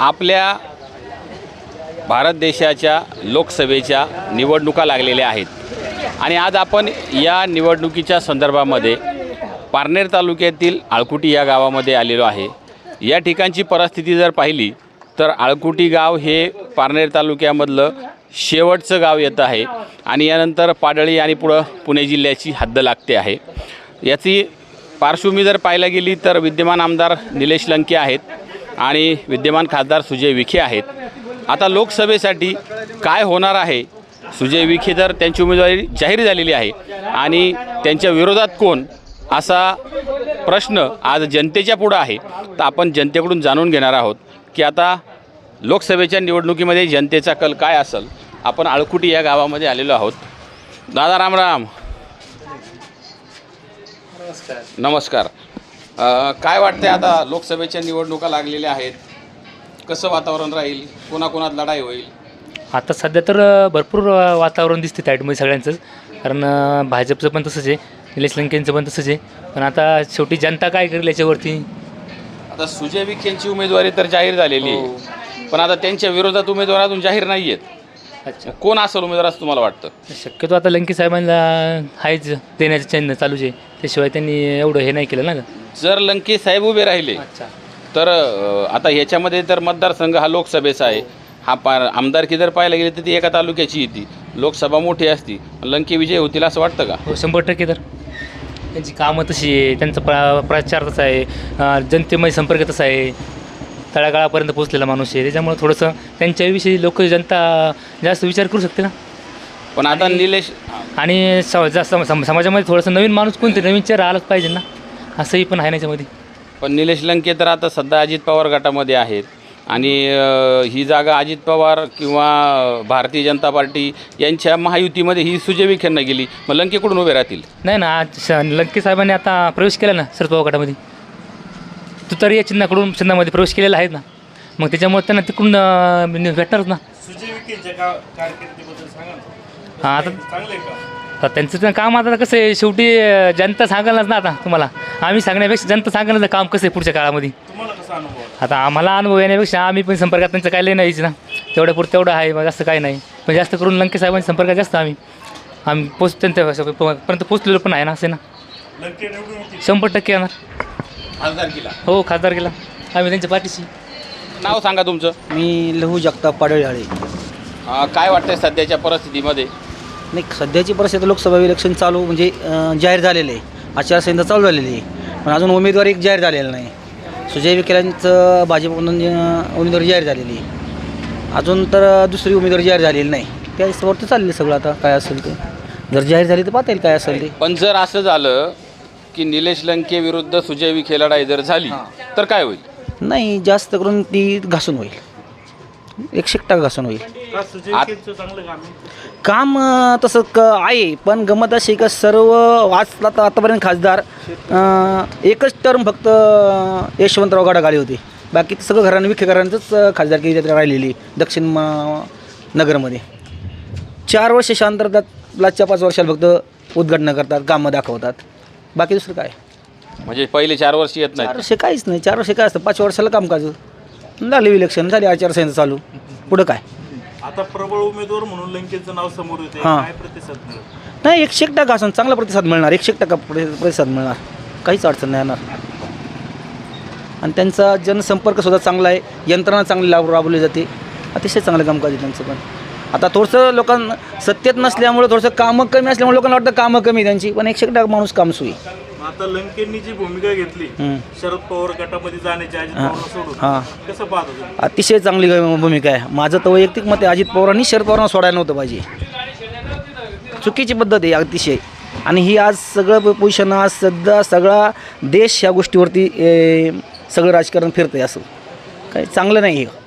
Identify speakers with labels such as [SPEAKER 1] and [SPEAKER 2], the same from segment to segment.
[SPEAKER 1] आपल्या भारत देशाच्या लोकसभेच्या निवडणुका लागलेल्या आहेत. आणि आज आपण या निवडणुकीच्या संदर्भामध्ये पारनेर तालुक्यातील आळकुटी या गावामध्ये आलेलो आहे. या ठिकाणची परिस्थिती जर पाहिली तर आळकुटी गाव हे पारनेर तालुक्यामधलं शेवटचं गाव येतं आहे. आणि यानंतर पाडळी आणि पुढं पुणे जिल्ह्याची हद्द लागते आहे. याची पार्श्वभूमी जर पाहायला गेली तर विद्यमान आमदार निलेश लंके आहेत. आणि विद्यमान खासदार सुजय विखे आहेत. आता लोकसभेसाठी काय होणार आहे? सुजय विखे तर त्यांची उमेदवारी जाहीर झालेली आहे. आणि त्यांच्या विरोधात कोण? असा प्रश्न आज जनतेच्या पुढं आहे. तर आपण जनतेकडून जाणून घेणार आहोत की आता लोकसभेच्या निवडणुकीमध्ये जनतेचा कल काय असेल? आपण आळकुटी या गावामध्ये आलेलो आहोत. दादा रामराम नमस्कार. अ, काय वाटते आता लोकसभेच्या निवडणुका लागलेल्या आहेत? कसं वातावरण राहील? कोणाकोणात लढाई होईल?
[SPEAKER 2] आता सध्या तर भरपूर वातावरण दिसते साईडमध्ये सगळ्यांचंच. कारण भाजपचं पण तसंच आहे निलेश लंकेंचं पण तसंच आहे. पण आता शेवटी जनता काय करेल याच्यावरती?
[SPEAKER 1] आता सुजय विखेंची उमेदवारी तर जाहीर झालेली आहे. पण आता त्यांच्या विरोधात उमेदवार अजून जाहीर नाही आहेत
[SPEAKER 2] अच्छा.
[SPEAKER 1] कोण असेल उमेदवार असं तुम्हाला वाटतं?
[SPEAKER 2] शक्यतो आता लंके साहेबांना आहेच देण्याचं चिन्ह चालूच आहे. त्याशिवाय त्यांनी एवढं हे नाही केलं ना.
[SPEAKER 1] जर लंके साहेब उभे राहिले
[SPEAKER 2] अच्छा.
[SPEAKER 1] तर अ, आता ह्याच्यामध्ये तर मतदारसंघ हा लोकसभेचा आहे. हा. पा आमदारकी जर पाहायला गेली तर ती एका तालुक्याची येते. लोकसभा मोठी असती. लंके विजय होतील असं वाटतं का?
[SPEAKER 2] हो शंभर टक्के तर. त्यांची कामं तशी आहे. त्यांचा प्र प्रचार तसा आहे. अ, जनतेमध्ये संपर्क तसा आहे. तळागाळापर्यंत पोहोचलेला माणूस आहे. त्याच्यामुळे थोडंसं त्यांच्याविषयी लोक जनता जास्त विचार करू शकते ना.
[SPEAKER 1] पण आता निलेश
[SPEAKER 2] आणि स जास्त सम समाजामध्ये थोडंसं नवीन माणूस कोणते? नवीन चेहरा आलाच पाहिजे ना. असंही पण आहे ना याच्यामध्ये?
[SPEAKER 1] पण निलेश लंके तर आता सध्या अजित पवार गटामध्ये आहेत. आणि अ, ही जागा अजित पवार किंवा भारतीय जनता पार्टी यांच्या महायुतीमध्ये ही सुजय विखेंना गेली. मग लंकेकडून उभे राहतील?
[SPEAKER 2] नाही ना आज श- लंके साहेबांनी आता प्रवेश केला ना शरद पवार गटामध्ये. तू तरी या चिन्हाकडून चिन्हामध्ये प्रवेश केलेला आहे ना. मग त्याच्यामुळे त्यांना तिकडून अं, नि- भेटणारच ना.
[SPEAKER 3] सुजय विखेंच्या का कारकिर्दीबद्दल सांगा ना
[SPEAKER 2] हां आता
[SPEAKER 3] चांगलं का?
[SPEAKER 2] त्यांचं ते काम आता कसं आहे शेवटी अं, जनता सांगायलाच ना आता तुम्हाला. आम्ही सांगण्यापेक्षा जनता सांगायला काम कसं आहे पुढच्या काळामध्ये.
[SPEAKER 3] तुम्हाला कसा अनुभव आला?
[SPEAKER 2] आता आम्हाला अनुभव येण्यापेक्षा आम्ही पण संपर्कात त्यांचं काय लय नाहीच ना. तेवढ्या पुरतं तेवढं आहे मग जास्त काही नाही. पण जास्त करून लंके साहेबांच्या संपर्कात जास्त आम्ही. आम्ही पोच त्यांच्या पर्यंत पोचलेलो पण आहे ना असे ना.
[SPEAKER 3] लंके निवडून येतील
[SPEAKER 2] शंभर टक्के येणार.
[SPEAKER 1] खासदारकीला.
[SPEAKER 2] हो खासदार केला आम्ही त्यांच्या पाठीशी.
[SPEAKER 1] नाव सांगा तुमचं.
[SPEAKER 4] मी लहू जगताप पाडळीआळे
[SPEAKER 1] अ, काय वाटतंय सध्याच्या परिस्थितीमध्ये?
[SPEAKER 4] नाही सध्याची परिस्थिती लोकसभा इलेक्शन चालू म्हणजे अं, जाहीर झालेलं आहे. आचारसंहिता चालू झालेली आहे. पण अजून उमेदवारी जाहीर झालेला नाही. सुजय विखेलांचं भाजपकडून अं, उमेदवारी जाहीर झालेली आहे. अजून तर दुसरी उमेदवारी जाहीर झालेली नाही. त्या हिशोबावर तर चालले सगळं आता काय असेल ते. जर जाहीर झाली तर पाहता येईल काय असेल ते.
[SPEAKER 1] पण जर असं झालं की निलेश लंके विरुद्ध सुजय विखे लढाई जर झाली तर काय होईल?
[SPEAKER 4] नाही जास्त करून ती घासून होईल. एकशे एक टक्का घासून होईल.
[SPEAKER 3] का सुजय
[SPEAKER 1] आत-
[SPEAKER 3] विखेंचं चांगलं काम आहे.
[SPEAKER 4] काम अं, तसं क आहे पण गमत अशी का सर्व वाचला तर आतापर्यंत खासदार अं, एकच टर्म फक्त अं, यशवंतराव गडाखाली होते. बाकी सगळं घरानं विखे घरांचंच अं, खासदारकी त्यात राहिलेली दक्षिण म- नगरमध्ये. चार वर्ष शांततात लास्टच्या पाच वर्षाला फक्त उद्घाटनं करतात कामं दाखवतात. बाकी दुसरं काय?
[SPEAKER 1] म्हणजे पहिले चार वर्ष येत
[SPEAKER 4] चार
[SPEAKER 1] नाही
[SPEAKER 4] वर्ष काहीच नाही. चार वर्ष काय असतं? पाच वर्षाला कामकाज झाले इलेक्शन झाली आचारसंहिता चालू. पुढं काय?
[SPEAKER 3] आता प्रबळ उमेदवार म्हणून लंकेचं नाव समोर येते
[SPEAKER 4] हां.
[SPEAKER 3] काय प्रतिसाद मिळत
[SPEAKER 4] नाही एकशे एक टक्का असं चांगला प्रतिसाद मिळणार. एकशे एक टक्का प्रति- प्रतिसाद मिळणार. काहीच अडचण नाही येणार. आणि त्यांचा जनसंपर्कसुद्धा चांगला आहे. यंत्रणा चांगली लाभ राबवली जाते. अतिशय चांगलं कामकाज आहे त्यांचं पण. आता थोडंसं लोकांना सत्तेत नसल्यामुळे थोडंसं कामं कमी असल्यामुळे लोकांना वाटतं कामं कमी त्यांची पण एकशे एक टक्का माणूस काम सुई
[SPEAKER 3] आता लंकेंनी जी भूमिका घेतली शरद पवार गटामध्ये जाण्याची अजित पवारला सोडून
[SPEAKER 4] हां.
[SPEAKER 3] कसं पाहता तुम्ही?
[SPEAKER 4] अतिशय चांगली भूमिका आहे. माझं तर वैयक्तिक मत आहे अजित पवारांनी शरद पवारांना सोडायला नव्हतं पाहिजे. चुकीची पद्धत आहे अतिशय. आणि ही आज सगळं पोझिशन आज सध्या सगळा देश ह्या गोष्टीवरती ए, सगळं राजकारण फिरतं आहे असं. काही चांगलं नाही हे.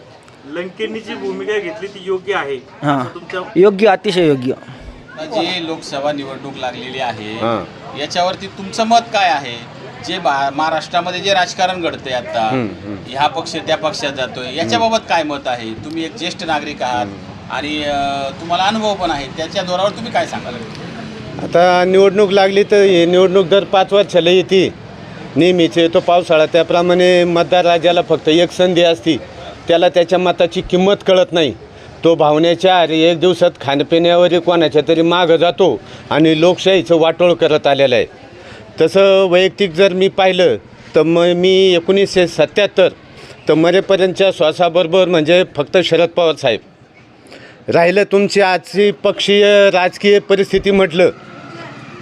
[SPEAKER 3] लंकेंनी जी भूमिका घेतली ती योग्य आहे?
[SPEAKER 4] हां.
[SPEAKER 3] असं तुमच्या
[SPEAKER 4] योग्य अतिशय योग्य.
[SPEAKER 1] जी लोकसभा निवडणूक लागलेली आहे याच्यावरती तुमचं मत काय आहे? जे बा- महाराष्ट्रामध्ये जे राजकारण घडतंय आता ह्या पक्ष त्या पक्षात जातोय याच्याबाबत काय मत आहे? तुम्ही एक ज्येष्ठ नागरिक आहात आणि अं, तुम्हाला अनुभव पण आहे त्याच्या जोरावर तुम्ही काय सांगाल?
[SPEAKER 5] आता निवडणूक लागली तर ही निवडणूक दर पाच वर्षाला येते. नेहमीच तो पावसाळा त्याप्रमाणे मतदार राजाला फक्त एक संधी असती. त्याला त्याच्या मताची किंमत कळत नाही. तो भावनेच्या अरे एक दिवसात खाणपिण्यावर कोणाच्या तरी मागं जातो आणि लोकशाहीचं वाटोळ करत आलेलं आहे. तसं वैयक्तिक जर मी पाहिलं तर मग मी एकोणीसशे सत्याहत्तर तर मरेपर्यंतच्या श्वासाबरोबर म्हणजे फक्त शरद पवार साहेब. राहिलं तुमची आजची पक्षीय राजकीय परिस्थिती म्हटलं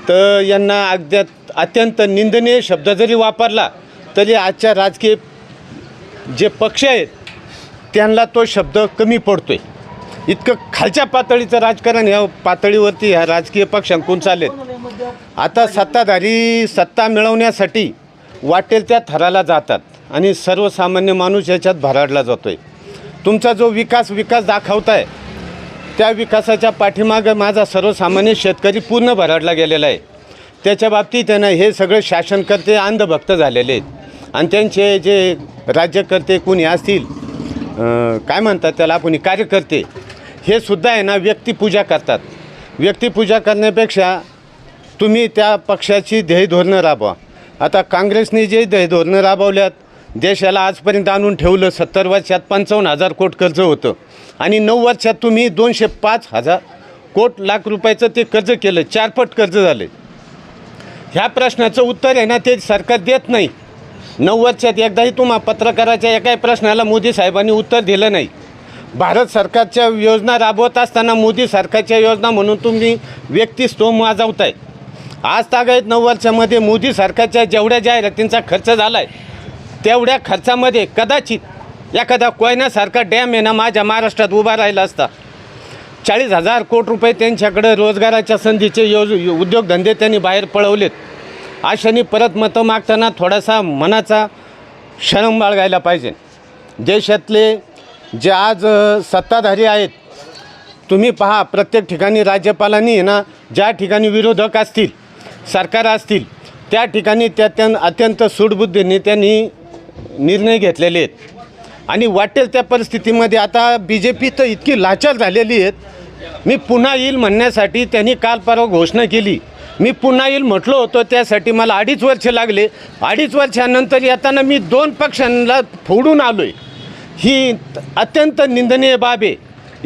[SPEAKER 5] तर यांना अगद्यात अत्यंत निंदनीय शब्द जरी वापरला तरी आजच्या राजकीय जे पक्ष आहेत त्यांना तो शब्द कमी पडतोय. इतकं खालच्या पातळीचं राजकारण ह्या पातळीवरती ह्या राजकीय पक्षांकून चालेल आता सत्ताधारी सत्ता मिळवण्यासाठी वाटेल त्या थराला जातात आणि सर्वसामान्य माणूस याच्यात भराडला जातोय. तुमचा जो विकास विकास दाखवताय त्या विकासाच्या पाठीमागं माझा सर्वसामान्य शेतकरी पूर्ण भराडला गेलेला आहे. त्याच्या बाबतीत त्यांना हे सगळे शासनकर्ते अंधभक्त झालेले आहेत. आणि त्यांचे जे राज्यकर्ते कोणी असतील काय म्हणतात त्याला आपण कार्यकर्ते हे सुद्धा आहे ना व्यक्तिपूजा करतात. व्यक्तिपूजा करण्यापेक्षा तुम्ही त्या पक्षाची ध्येयधोरणं राबवा. आता काँग्रेसने जे ध्येयधोरणं राबवल्यात देशाला आजपर्यंत आणून ठेवलं सत्तर वर्षात पंचावन्न हजार कोट कर्ज होतं. आणि नऊ वर्षात तुम्ही दोनशे पाच हजार कोट लाख रुपयाचं ते कर्ज केलं चारपट कर्ज झालं. ह्या प्रश्नाचं उत्तर आहे ना ते सरकार देत नाही. नऊ वर्षात एकदाही तुम्हा पत्रकाराच्या एकाही प्रश्नाला मोदी साहेबांनी उत्तर दिलं नाही. भारत सरकारच्या योजना राबवत असताना मोदी सरकारच्या योजना म्हणून तुम्ही व्यक्तिस्तव माजवताय. आज तागायत नऊ वर्षामध्ये मोदी सरकारच्या जेवढ्या जाहिरातींचा खर्च झाला आहे तेवढ्या खर्चामध्ये कदाचित एखादा कोयनासारखा डॅम आहे ना माझ्या महाराष्ट्रात उभा राहिला असता. चाळीस हजार कोटी रुपये त्यांच्याकडे रोजगाराच्या संधीचे योज उद्योगधंदे त्यांनी बाहेर पळवलेत. अशाने परत मतं मागताना थोडासा मनाचा शरम बाळगायला पाहिजे. देशातले जे आज सत्ताधारी आहेत तुम्ही पहा प्रत्येक ठिकाणी राज्यपालांनी ना ज्या ठिकाणी विरोधक असतील सरकार असतील त्या ठिकाणी त्या त्या अत्यंत सूडबुद्धीने त्यांनी निर्णय घेतलेले आहेत. आणि वाटेल त्या परिस्थितीमध्ये आता बी जे पी तर इतकी लाचार झालेली आहेत. मी पुन्हा येईल म्हणण्यासाठी त्यांनी काल परवा घोषणा केली. मी पुन्हा येईल म्हटलो होतो त्यासाठी मला अडीच वर्ष लागले. अडीच वर्षानंतर येताना मी दोन पक्षांना फोडून आलो आहे ही अत्यंत निंदनीय बाब आहे.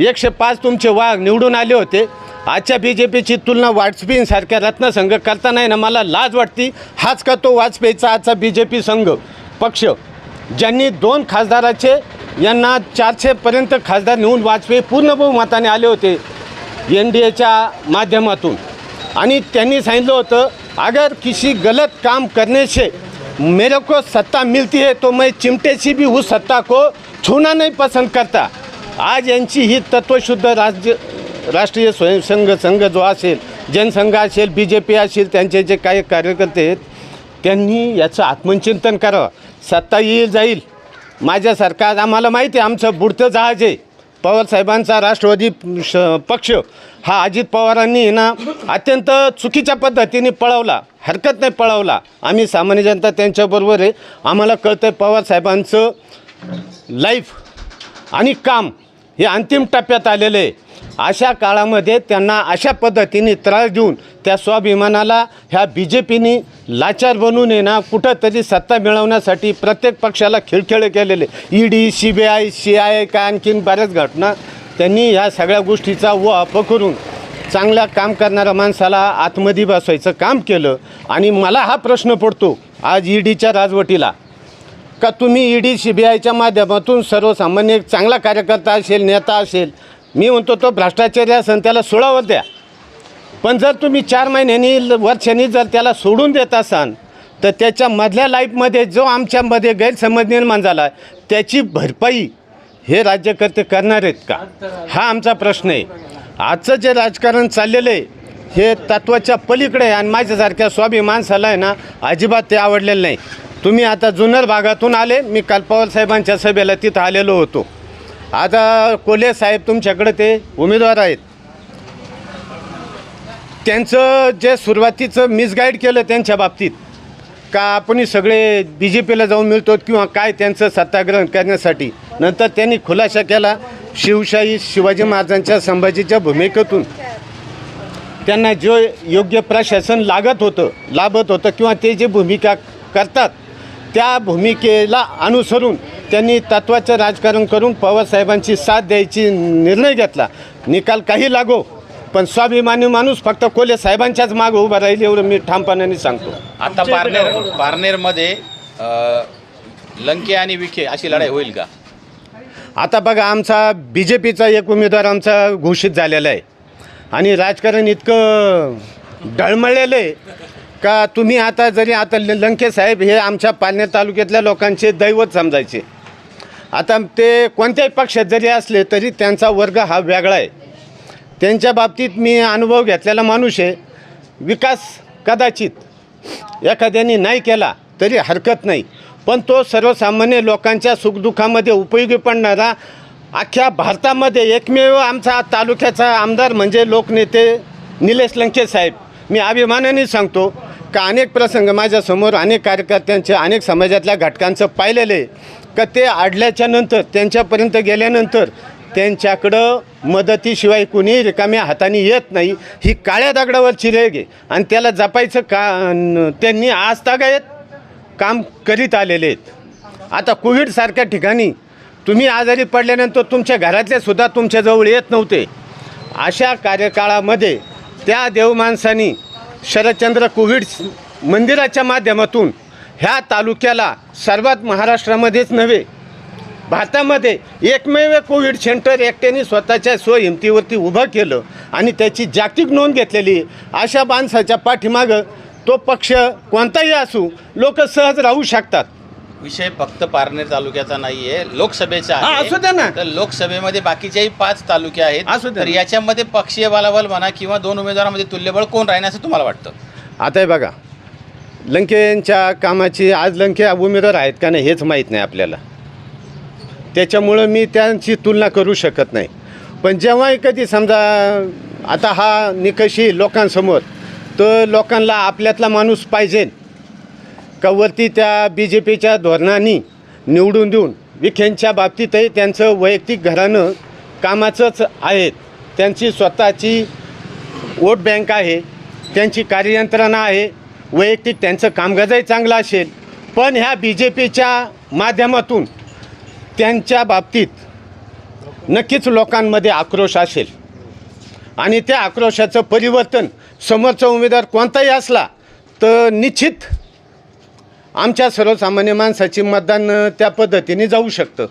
[SPEAKER 5] एकशे पाच तुमचे वाघ निवडून आले होते. आजच्या बी जे पीची तुलना वाजपेयींसारख्या रत्नसंघ करताना ना मला लाज वाटती. हाच का तो वाजपेयीचा आजचा बी जे पी संघ? पक्ष ज्यांनी दोन खासदाराचे यांना चारशेपर्यंत खासदार नेऊन वाजपेयी पूर्ण बहुमताने आले होते. एन डी एच्या माध्यमातून. आणि त्यांनी सांगितलं होतं अगर किसी गलत काम करने से मेरे को सत्ता मिलती है तो मैं चिमटे भी उस सत्ता को छूना नहीं पसंद करता। आज यांची ही तत्वशुद्ध राज्य राष्ट्रीय स्वयंसंघ संघ जो असेल जनसंघ असेल बी जे पी असेल त्यांचे जे काही कार्यकर्ते आहेत त्यांनी याचं आत्मचिंतन करावं. सत्ता येईल जाईल. माझ्या सरकार आम्हाला माहिती आहे आमचं बुडतं जहाज आहे. पवारसाहेबांचा राष्ट्रवादी श पक्ष हा अजित पवारांनी ना अत्यंत चुकीच्या पद्धतीने पळवला. हरकत नाही पळवला. आम्ही सामान्य जनता त्यांच्याबरोबर आहे. आम्हाला कळतं आहे पवारसाहेबांचं लाईफ आणि काम हे अंतिम टप्प्यात आलेलं आहे. अशा काळामध्ये त्यांना अशा पद्धतीने त्रास देऊन त्या स्वाभिमानाला ह्या बी जे पीने लाचार बनवून ये ना कुठंतरी सत्ता मिळवण्यासाठी प्रत्येक पक्षाला खेळखेळ केलेले. E D C B I C I काय आणखीन बऱ्याच घटना. त्यांनी ह्या सगळ्या गोष्टीचा वापर करून चांगल्या काम करणाऱ्या माणसाला आतमध्ये बसवायचं काम केलं. आणि मला हा प्रश्न पडतो आज ई डीच्या राजवटीला. का तुम्ही ई डी सी बी आयच्या माध्यमातून सर्वसामान्य एक चांगला कार्यकर्ता असेल नेता असेल मी म्हणतो तो भ्रष्टाचारी असेल त्याला सोडावं द्या. पण जर तुम्ही चार महिन्यांनी वर्षांनी जर त्याला सोडून देत असाल तर त्याच्या मधल्या लाईफमध्ये जो आमच्यामध्ये गैरसमज निर्माण झाला त्याची भरपाई हे राज्यकर्ते करणार आहेत का? हा आमचा प्रश्न आहे. आजचं जे राजकारण चाललेलं आहे हे तत्वाच्या पलीकडे आहे आणि माझ्यासारख्या स्वाभी माणसाला आहे ना अजिबात ते आवडलेलं नाही. तुम्ही आता जुन्नर भागातून आले मी कल्पावल साहेबांच्या सभेला तिथं आलेलो होतो. आता कोल्हे साहेब तुमच्याकडे ते उमेदवार आहेत. त्यांचं जे सुरुवातीचं मिसगाईड केलं त्यांच्या बाबतीत का आपण सगळे बी जे पीला जाऊन मिळतो किंवा काय त्यांचं सत्याग्रहण करण्यासाठी? नंतर त्यांनी खुलासा केला शिवशाही शिवाजी महाराजांच्या संभाजीच्या भूमिकेतून. त्यांना जो योग्य प्रशासन लागत होतं लाभत होतं किंवा ते जे भूमिका करतात त्या भूमिकेला अनुसरून त्यांनी तत्वाचं राजकारण करून पवारसाहेबांची साथ द्यायची निर्णय घेतला. निकाल काही लागो पण स्वाभिमानी माणूस फक्त कोले साहेबांच्याच मागं उभा राहील एवढं मी ठामपणाने सांगतो.
[SPEAKER 1] आता पारनेर पारनेरमध्ये लंके आणि विखे अशी लढाई होईल का?
[SPEAKER 5] आता बघा आमचा बी जे पीचा एक उमेदवार आमचा घोषित झालेला आहे. आणि राजकारण इतकं डळमळलेलं आहे का तुम्ही आता जरी आता ल- लंके साहेब हे आमच्या पालनेर तालुक्यातल्या लोकांचे दैवत समजायचे. आता ते कोणत्याही पक्षात जरी असले तरी त्यांचा वर्ग हा वेगळा आहे. त्यांच्या बाबतीत मी अनुभव घेतलेला माणूस आहे. विकास कदाचित एखाद्याने नाही केला तरी हरकत नाही. पण तो सर्वसामान्य लोकांच्या सुखदुःखामध्ये उपयोगी पडणारा अख्ख्या भारतामध्ये एकमेव आमचा तालुक्याचा आमदार म्हणजे लोकनेते निलेश लंके साहेब. मी अभिमानाने सांगतो का अनेक प्रसंग माझ्यासमोर अनेक कार्यकर्त्यांचे अनेक समाजातल्या घटकांचं पाहिलेलं आहे. का ते अडल्याच्या नंतर त्यांच्यापर्यंत गेल्यानंतर त्यांच्याकडं मदतीशिवाय कुणी रिकाम्या हाताने येत नाही. ही काळ्या दगडावरची रेग आहे. आणि त्याला जपायचं का त्यांनी आज तागायत काम करीत आलेले आहेत. आता कोविडसारख्या ठिकाणी तुम्ही आजारी पडल्यानंतर तुमच्या घरातले सुद्धा तुमच्याजवळ येत नव्हते. अशा कार्यकाळामध्ये त्या देवमाणसानी शरदचंद्र कोविड मंदिराच्या माध्यमातून ह्या तालुक्याला सर्वात महाराष्ट्रामध्येच नव्हे भारतामध्ये एकमेव कोविड सेंटर एकट्याने स्वतःच्या स्वहिमतीवरती उभं केलं आणि त्याची जागतिक नोंद घेतलेली. अशा माणसाच्या पाठीमागं तो पक्ष कोणताही असू लोक सहज राहू शकतात
[SPEAKER 1] विषय फक्त पारनेर तालुक्याचा नाही आहे लोकसभेचा
[SPEAKER 5] हा,
[SPEAKER 1] आहे
[SPEAKER 5] असू द्या ना.
[SPEAKER 1] तर लोकसभेमध्ये बाकीचेही पाच तालुके
[SPEAKER 5] असू
[SPEAKER 1] आहेत
[SPEAKER 5] द्या
[SPEAKER 1] तर
[SPEAKER 5] ना.
[SPEAKER 1] याच्यामध्ये पक्षीय बलाबल म्हणा किंवा दोन उमेदवारांमध्ये तुल्यबळ कोण राहील असं तुम्हाला वाटतं
[SPEAKER 5] आता हे बघा लंकेंच्या कामाची आज लंके उमेदवार आहेत का नाही हेच माहीत नाही आपल्याला. त्याच्यामुळं मी त्यांची तुलना करू शकत नाही. पण जेव्हाही कधी समजा आता हा निकषी लोकांसमोर तर लोकांना आपल्यातला माणूस पाहिजे का वरती त्या बी जे पीच्या धोरणांनी निवडून देऊन विखेंच्या बाबतीतही त्यांचं वैयक्तिक घरानं कामाचंच आहेत त्यांची स्वतःची वोट बँक आहे त्यांची कार्ययंत्रणा आहे वैयक्तिक त्यांचं कामकाजही चांगलं असेल पण ह्या बी जे पीच्या माध्यमातून त्यांच्या बाबतीत नक्कीच लोकांमध्ये आक्रोश असेल. आणि त्या आक्रोशाचं परिवर्तन समोरचा उमेदवार कोणताही असला तर निश्चित आमच्या सर्वसामान्य माणसाची मतदान त्या पद्धतीने जाऊ शकतं.